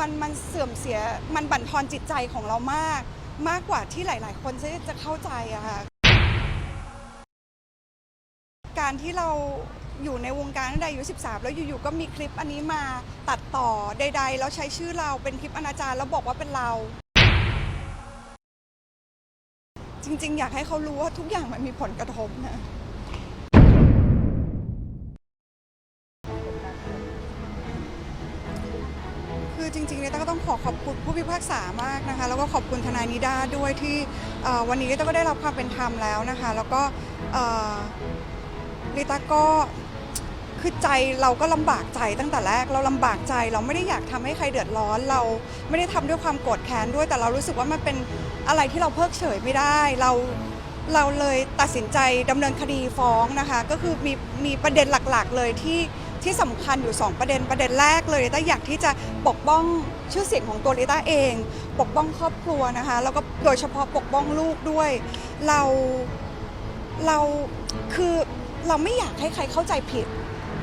มันมันเสื่อมเสียมันบั่นทอนจิตใจของเรามาก มากกว่าที่หลาย ๆ คนจะจะเข้าใจอะค่ะการที่เราอยู่ในวงการตั้งแต่อายุ13 แล้วอยู่ ๆ ก็มีคลิปอันนี้มาตัดต่อใด ๆ แล้วใช้ชื่อเราเป็นคลิปอนาจารแล้วบอกว่าเป็นเรา จริง ๆ อยากให้เขารู้ว่าทุกอย่างมันมีผลกระทบนะ จริงๆเนี่ยต้าก็ต้องขอขอบคุณผู้พิพากษามากนะคะ แล้วก็ขอบคุณทนายนิด้าด้วยที่เอ่อวันนี้ต้าก็ได้รับความเป็นธรรมแล้วนะคะ แล้วก็เอ่อลิต้าก็คือใจเราก็ลำบากใจตั้งแต่แรกเราลำบากใจเราไม่ได้อยากทำให้ใครเดือดร้อนเราไม่ได้ทำด้วยความโกรธแค้นด้วยแต่เรารู้สึกว่ามันเป็นอะไรที่เราเพิกเฉยไม่ได้เรา เราเลยตัดสินใจดำเนินคดีฟ้องนะคะ ก็คือมีมีประเด็นหลักๆ เลยที่ ที่สำคัญอยู่ 2 ประเด็นประเด็นแรกเลยลิต้าอยากที่จะปกป้องชื่อเสียงของตัวลิต้าเอง ปกป้องครอบครัวนะคะแล้วก็โดยเฉพาะปกป้องลูกด้วย เราเราคือเราไม่อยากให้ใครเข้าใจผิด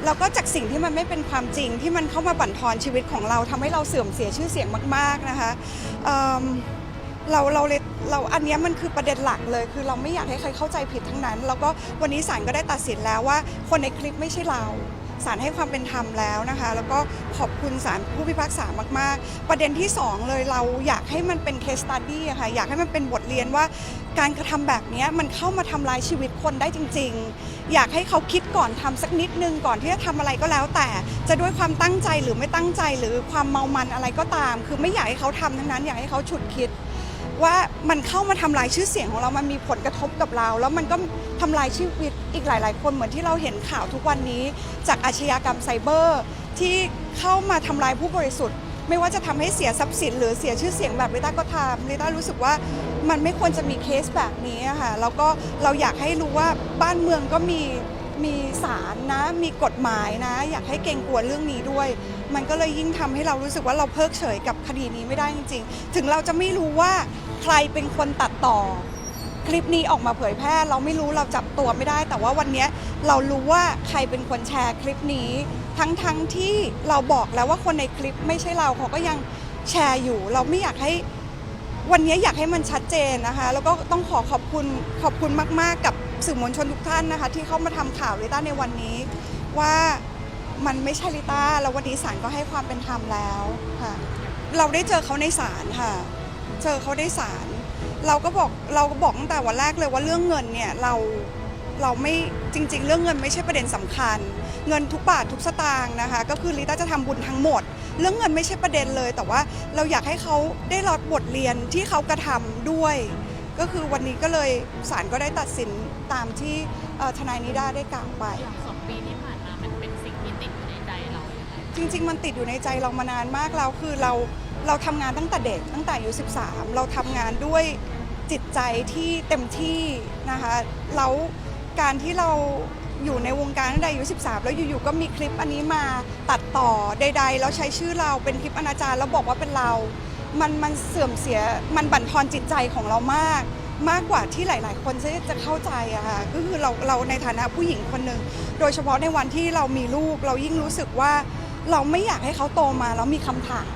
แล้วก็จากสิ่งที่มันไม่เป็นความจริงที่มันเข้ามาบั่นทอนชีวิตของเราทำให้เราเสื่อมเสียชื่อเสียงมาก ๆนะคะเเราเราเลยเราอันนี้มันคือประเด็นหลักเลย คือเราไม่อยากให้ใครเข้าใจผิดทั้งนั้น แล้วก็วันนี้ศาลก็ได้ตัดสินแล้วว่า คนในคลิปไม่ใช่เรา ศาลให้ความเป็นธรรมแล้วนะคะ แล้วก็ขอบคุณศาลผู้พิพากษามาก ๆ ประเด็นที่สองเลยเราอยากให้มันเป็น case study อะค่ะอยากให้มันเป็นบทเรียนว่า การกระทำแบบนี้มันเข้ามาทำลายชีวิตคนได้จริง ๆ อยากให้เขาคิดก่อนทำสักนิดนึงก่อนที่จะทำอะไรก็แล้ว แต่จะด้วยความตั้งใจหรือไม่ตั้งใจหรือความเมามันอะไรก็ตาม คือไม่อยากให้เขาทำทั้งนั้นอยากให้เขาฉุดคิด ว่ามันเข้ามาทำลายชื่อเสียงของเรามันมีผลกระทบกับเรา แล้วมันก็ทำลายชีวิตอีกหลาย ๆ คนเหมือนที่เราเห็นข่าวทุกวันนี้ จากอาชญากรรมไซเบอร์ ที่เข้ามาทำลายผู้บริสุทธิ์ ไม่ว่าจะทำให้เสียทรัพย์สิน หรือเสียชื่อเสียงแบบลิต้าก็ทำลิต้ารู้สึกว่ามันไม่ควรจะมีเคสแบบนี้ค่ะแล้วก็เราอยากให้รู้ว่าบ้านเมืองก็มีมีศาลนะ มีกฎหมายนะ อยากให้เกรงกลัวเรื่องนี้ด้วย มันก็เลยยิ่งทำให้เรารู้สึกว่าเราเพิกเฉยกับคดีนี้ไม่ได้จริง ๆ ถึงเราจะไม่รู้ว่า ใครเป็นคนตัดต่อ คลิปนี้ออกมาเผยแพร่ เราไม่รู้เราจับตัวไม่ได้ แต่ว่าวันนี้เรารู้ว่าใครเป็นคนแชร์คลิปนี้ ทั้งทั้งที่เราบอกแล้วว่าคนในคลิปไม่ใช่เราเขาก็ยังแชร์อยู่ เราไม่อยากให้วันนี้อยากให้มันชัดเจนนะคะ แล้วก็ต้องขอขอบคุณขอบคุณมาก ๆ กับสื่อมวลชนทุกท่านนะคะ ที่เข้ามาทำข่าวลิต้าในวันนี้ ว่ามันไม่ใช่ลิต้าแล้ววันนี้ศาลก็ให้ความเป็นธรรมแล้วค่ะ เราได้เจอเขาในศาลค่ะ เจอเขาได้ศาลเราก็บอกเราก็บอกตั้งแต่วันแรกเลยว่าเรื่องเงินเนี่ยเราเราไม่จริง ๆ เรื่องเงินไม่ใช่ประเด็นสำคัญ เงินทุกบาททุกสตางค์นะคะ ก็คือลิต้าจะทำบุญทั้งหมด เรื่องเงินไม่ใช่ประเด็นเลย แต่ว่าเราอยากให้เขาได้รับบทเรียนที่เขากระทำด้วย ก็คือวันนี้ก็เลยศาลก็ได้ตัดสินตามที่เอ่อทนายนิด้าได้กล่าวไปอย่างสองปีที่ผ่านมามันเป็นสิ่งที่ติดอยู่ในใจเรายังไงจริง ๆ มันติดอยู่ในใจเรามานานมากแล้วคือเรา เราทำงานตั้งแต่เด็กตั้งแต่อายุ 13 เราทำงานด้วยจิตใจที่เต็มที่นะคะแล้วการที่เราอยู่ในวงการตั้งแต่อายุ 13 แล้วอยู่ๆก็มีคลิปอันนี้มาตัดต่อใด ๆ แล้วใช้ชื่อเราเป็นคลิปอนาจารแล้วบอกว่าเป็นเรา มันมันเสื่อมเสียมันบั่นทอนจิตใจของเรามาก มากกว่าที่หลาย ๆ คนจะจะเข้าใจอะค่ะก็คือเราเราในฐานะผู้หญิงคนหนึ่งโดยเฉพาะในวันที่เรามีลูก เรายิ่งรู้สึกว่าเราไม่อยากให้เขาโตมาแล้วมีคำถาม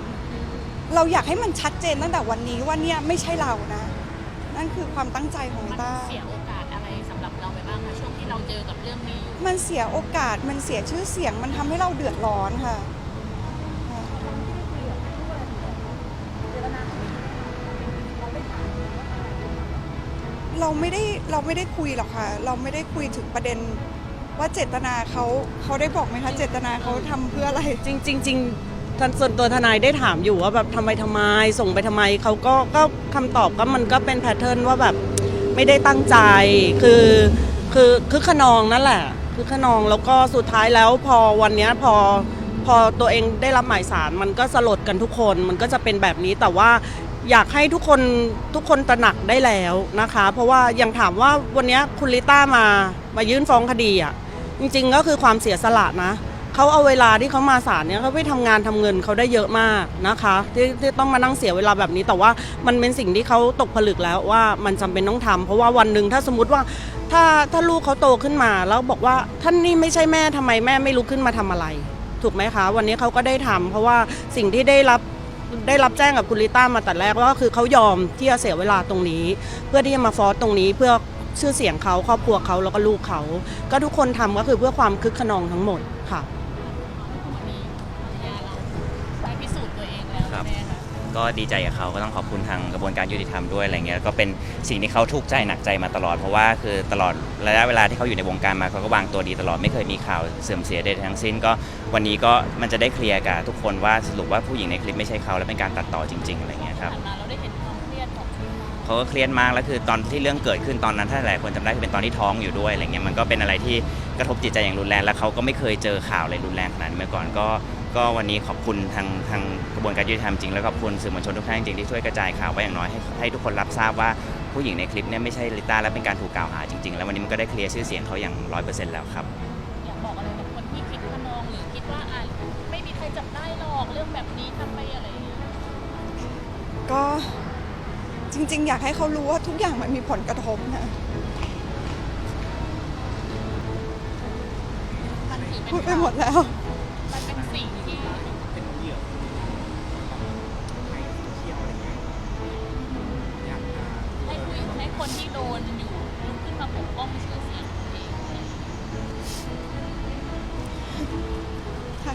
เราอยากให้มันชัดเจนตั้งแต่วันนี้ว่าเนี่ยไม่ใช่เรานะ นั่นคือความตั้งใจของมันต้า เสียโอกาสอะไรสำหรับเราไปบ้างคะช่วงที่เราเจอกับเรื่องนี้อยู่มันเสียโอกาสมันเสียชื่อเสียงมันทำให้เราเดือดร้อนค่ะ เราไม่ได้เราไม่ได้คุยหรอกค่ะ เราไม่ได้คุยถึงประเด็นว่าเจตนาเขาเขาได้บอกไหมคะเจตนาเขาทำเพื่ออะไร จริงจริงจริงท่าน ส่วนตัวทนายได้ถามอยู่ว่าแบบทำไมทำไม ส่งไปทำไมเขาก็ก็คำตอบก็มันก็เป็นแพทเทิร์นว่าแบบไม่ได้ตั้งใจ คือคือคือขนองนั่นแหละ คือขนองแล้วก็สุดท้ายแล้วพอวันเนี้ยพอพอตัวเองได้รับหมายสารมันก็สลดกันทุกคนมันก็จะเป็นแบบนี้แต่ว่าอยากให้ทุกคนทุกคนตระหนักได้แล้วนะคะ เพราะว่าย่างถามว่าวันเนี้ยคุณลิต้ามามายื่นฟ้องคดีอะจริงๆก็คือความเสียสละนะ เขาเอาเวลาที่เขามาศาลเนี่ยเขาไปทำงานทำเงินเขาได้เยอะมากนะคะที่ที่ต้องมานั่งเสียเวลาแบบนี้ แต่ว่ามันเป็นสิ่งที่เขาตกผลึกแล้วว่ามันจำเป็นต้องทำเพราะว่าวันหนึ่งถ้าสมมติว่าถ้าถ้าลูกเขาโตขึ้นมา แล้วบอกว่าท่านนี่ไม่ใช่แม่ทำไมแม่ไม่ลุกขึ้นมาทำอะไร ถูกไหมคะ วันนี้เขาก็ได้ทำเพราะว่าสิ่งที่ได้รับได้รับแจ้งกับคุณลิต้ามาแต่แรกว่าก็คือเขายอมที่จะเสียเวลาตรงนี้ เพื่อที่จะมาฟอสตรงนี้เพื่อชื่อเสียงเขาครอบครัวเขาแล้วก็ลูกเขา ก็ทุกคนทำก็คือเพื่อความคึกขนองทั้งหมดค่ะ วันนี้ภรรยาเรา ได้พิสูจน์ตัวเองแล้วครับ ใช่ไหมคะก็ดีใจกับเขาก็ต้องขอบคุณทางกระบวนการยุติธรรมด้วยอะไรเงี้ยก็เป็นสิ่งที่เขาทุกข์ใจหนักใจมาตลอด เพราะว่าคือตลอดระยะเวลาที่เขาอยู่ในวงการมาเขาก็วางตัวดีตลอดไม่เคยมีข่าวเสื่อมเสียใดๆทั้งสิ้นก็วันนี้ก็มันจะได้เคลียร์กับทุกคนว่าสรุปว่าผู้หญิงในคลิปไม่ใช่เขาและเป็นการตัดต่อจริง ๆอะไรเงี้ยครับ ผ่านมาเราได้เห็นความเครียดของคุณพ่อเขาก็เครียดมากแล้วคือตอนที่เรื่องเกิดขึ้นตอนนั้นถ้าหลายคนจำได้คือเป็นตอนที่ท้องอยู่ด้วยอะไรเงี้ยมันก็เป็นอะไรที่กระทบจิตใจอย่างรุนแรงแล้วเขาก็ไม่เคยเจอข่าวอะไรรุนแรงขนาดนี้มาก่อนก็ ก็วันนี้ขอบคุณทางทางกระบวนการยุติธรรมจริงแล้วก็ขอบคุณสื่อมวลชนทุกท่านจริงที่ช่วยกระจายข่าวไว้อย่างน้อยให้ให้ทุกคนรับทราบว่าผู้หญิงในคลิปเนี่ยไม่ใช่ลิต้าและเป็นการถูกกล่าวหาจริงๆ แล้ววันนี้มันก็ได้เคลียร์ชื่อเสียงเขาอย่างร้อยเปอร์เซ็นต์แล้วครับ อยากบอกอะไรกับคนที่คิดขนองหรือคิดว่าอะไม่มีใครจับได้หรอกเรื่องแบบนี้ทำไปอะไรอย่างเงี้ยก็จริง ๆ อยากให้เขารู้ว่าทุกอย่างมันมีผลกระทบนะมันถือเป็นพูดไปหมดแล้ว คนที่โดนอยู่ลุกขึ้นมาปกป้องชื่อเสียงตัวเองใช่